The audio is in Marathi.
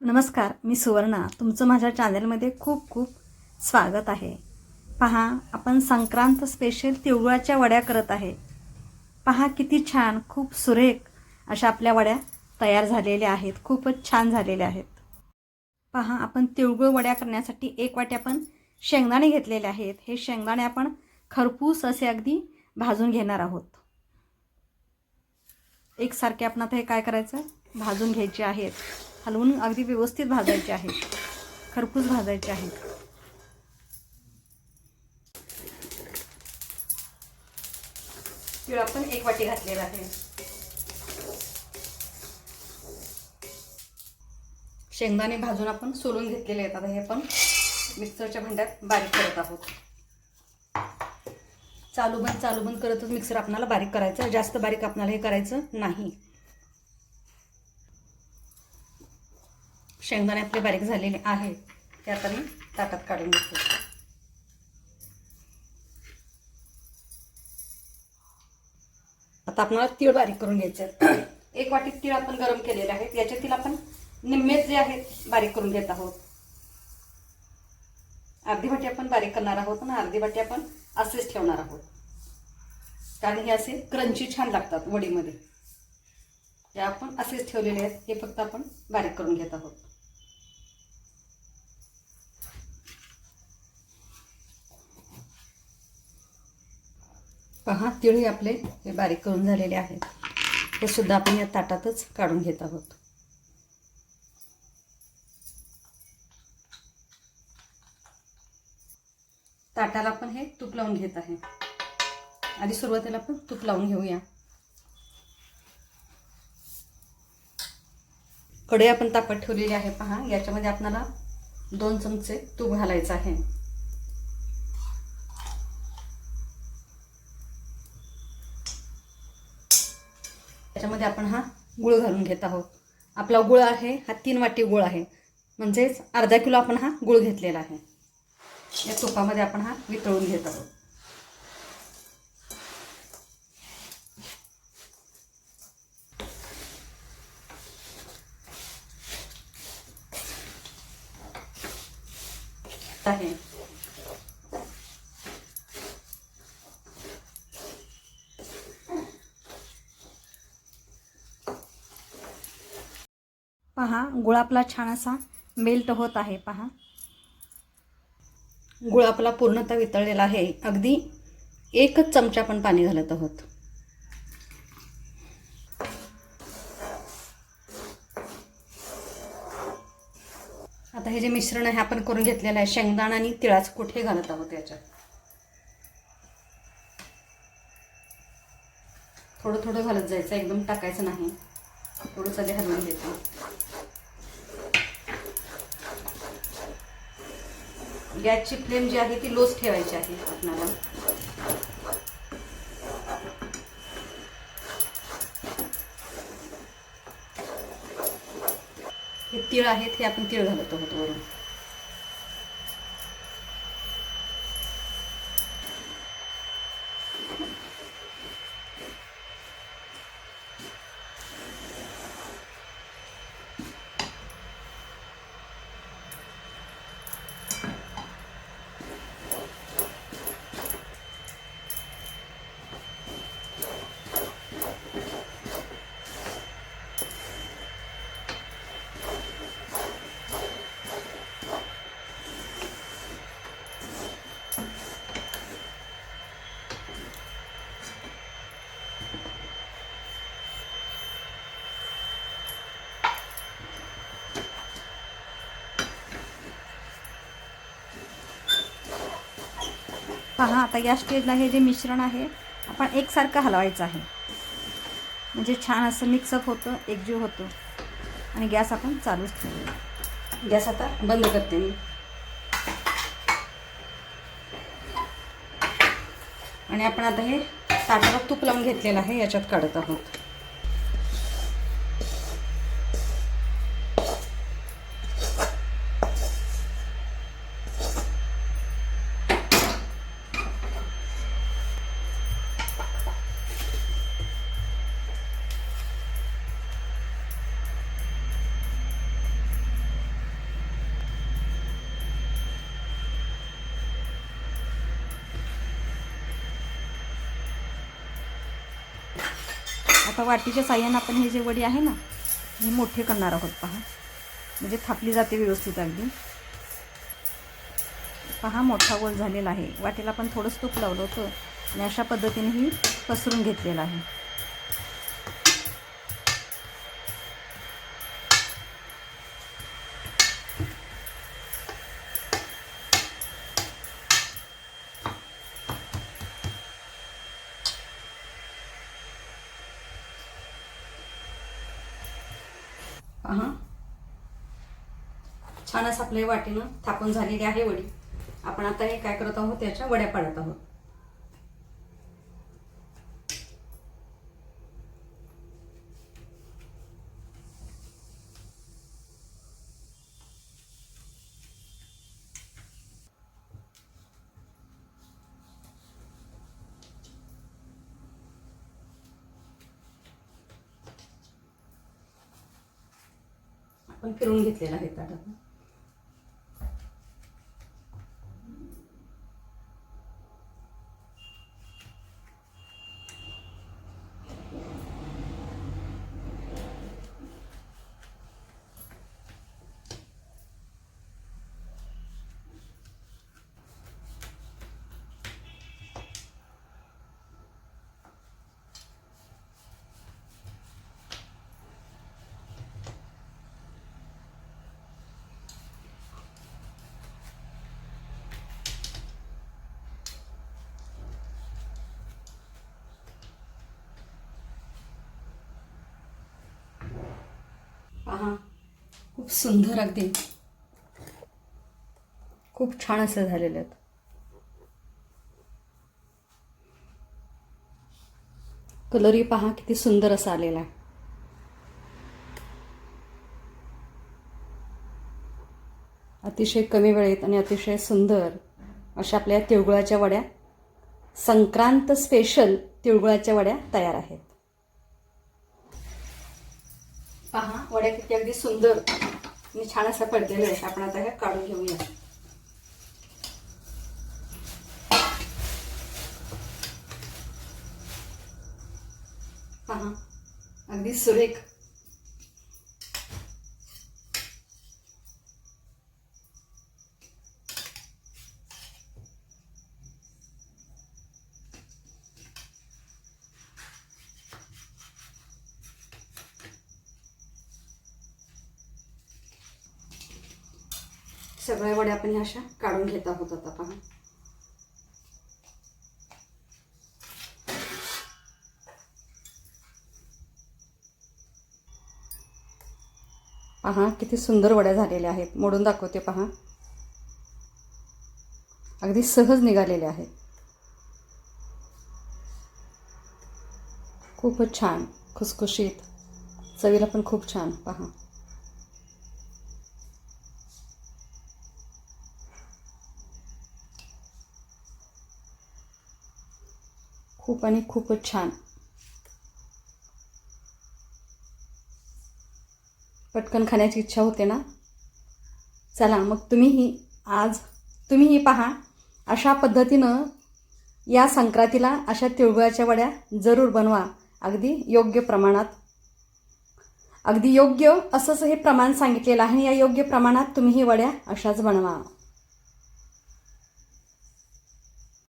नमस्कार मी सुवर्णा. तुमचं माझ्या चॅनलमध्ये खूप खूप स्वागत आहे. पहा आपण संक्रांत स्पेशल तिळगुळाच्या वड्या करत आहे. पहा किती छान खूप सुरेख अशा आपल्या वड्या तयार झालेल्या आहेत. खूपच छान झालेल्या आहेत. पहा आपण तिळगुळ वड्या करण्यासाठी एक वाटी आपण शेंगदाणे घेतलेले आहेत. हे शेंगदाणे आपण खरपूस असे अगदी भाजून घेणार आहोत. एकसारखे आपण आता हे काय करायचं? भाजून घ्यायचे आहेत. हलवून अगदी व्यवस्थित भाजायचे आहेत. खरपूस भाजायचे आहेत. तिळ आपण एक वाटी घातलेला आहे. शेंगदाणे भाजून आपण सोलून घेतलेले आहेत. आता हे आपण मिक्सरच्या भांड्यात बारीक करत आहोत. चालू बंद चालू बंद करतच मिक्सर आपल्याला बारीक करायचं जास्त बारीक आपणाला हे करायचं नाही. शेंगदाणे आपले बारीक झालेले आहेत ते आता मी ताटात काढून घेतो. आता आपल्याला तीळ बारीक करून घ्यायचे आहेत. एक वाटी तीळ आपण गरम केलेले आहेत याच्यातील आपण निम्मेच जे आहेत बारीक करून घेत आहोत. अर्धी वाटी आपण बारीक करणार आहोत आणि अर्धी वाटी आपण असेच ठेवणार आहोत. कारण हे असे क्रंची छान लागतात वडीमध्ये. हे आपण असेच ठेवलेले आहेत. हे फक्त आपण बारीक करून घेत आहोत. पहा तिळही आपले हे बारीक करून झालेले आहेत. हे सुद्धा आपण या ताटातच काढून घेत आहोत. ताटाला आपण हे तूप लावून घेत आहे. आधी सुरुवातीला आपण तूप लावून घेऊया. कढई आपण तापत ठेवलेली आहे पहा. याच्यामध्ये आपल्याला दोन चमचे तूप घालायचं आहे. त्याच्यामध्ये आपण हा गुळ घालून घेत आहोत. आपला गुळ आहे हा तीन वाटी गुळ आहे. म्हणजेच अर्धा किलो आपण हा गुळ घेतलेला आहे. या तुपामध्ये आपण हा वितळून घेत आहोत. आहे पहा गुळ आपला छान असा मेल्ट होत आहे पहा. गुळ आपला पूर्णतः वितळलेला आहे. अगदी एकच चमचा आपण पाणी घालत आहोत. आता हे जे मिश्रण आहे आपण करून घेतलेलं आहे. शेंगदाणा आणि तिळाचं कुठे घालत आहोत याच्यात? थोडं थोडं घालत जायचं एकदम टाकायचं नाही. थोडंसं हलवून घेतो. गॅसची फ्लेम जी आहे ती लोच ठेवायची आहे आपणाला हे तीळ आहेत हे आपण तीळ घालत आहोत वरून. पहा आता या स्टेजला हे जे मिश्रण आहे आपण एकसारखं हलवायचं आहे. म्हणजे छान असं मिक्सअप होतं एकजीव होतो. आणि गॅस आपण चालूच ठेवूया. गॅस आता बंद करते मी. आणि आपण आता हे ताटाला तूप लावून घेतलेलं आहे याच्यात काढत आहोत. आता वाटीच्या साह्यानं आपण हे जे वडी आहे ना हे मोठे करणार आहोत पहा. म्हणजे थापली जाते व्यवस्थित अगदी. पहा मोठा गोल झालेला आहे. वाटेला पण थोडंच तूप लावलं होतं आणि अशा पद्धतीने ही पसरून घेतलेलं आहे. पहा छान असं आपल्या वाटीनं थापून झालेली आहे वडी. आपण आता हे काय करत आहोत? त्याच्या वड्या पाडत आहोत. आपण फिरून घेतलेला आहे ताटात पहा खूप सुंदर अगदी. खूप छान असं झालेले आहेत कलरही पहा किती सुंदर असा आलेला आहे. अतिशय कमी वेळेत आणि अतिशय सुंदर अशा आपल्या तिळगुळाच्या वड्या. संक्रांत स्पेशल तिळगुळाच्या वड्या तयार आहेत. पहा वड्या किती अगदी सुंदर. आणि छान असा पडलेलं आहे. आपण आता हे काढून घेऊया. पहा अगदी सुरेख. सगळ्या वड्या आपण ह्या अशा काढून घेत आहोत आता पहा. पहा किती सुंदर वड्या झालेल्या आहेत. मोडून दाखवते पहा. अगदी सहज निघालेल्या आहेत. खूपच छान खुसखुशीत. चवीला पण खूप छान पहा. खूप आणि खूपच छान. पटकन खाण्याची इच्छा होते ना? चला मग तुम्हीही आज तुम्हीही पहा अशा पद्धतीनं या संक्रांतीला अशा तिळगुळाच्या वड्या जरूर बनवा. अगदी योग्य प्रमाणात. अगदी योग्य असंच हे प्रमाण सांगितलेलं आहे. या योग्य प्रमाणात तुम्ही ही वड्या अशाच बनवा.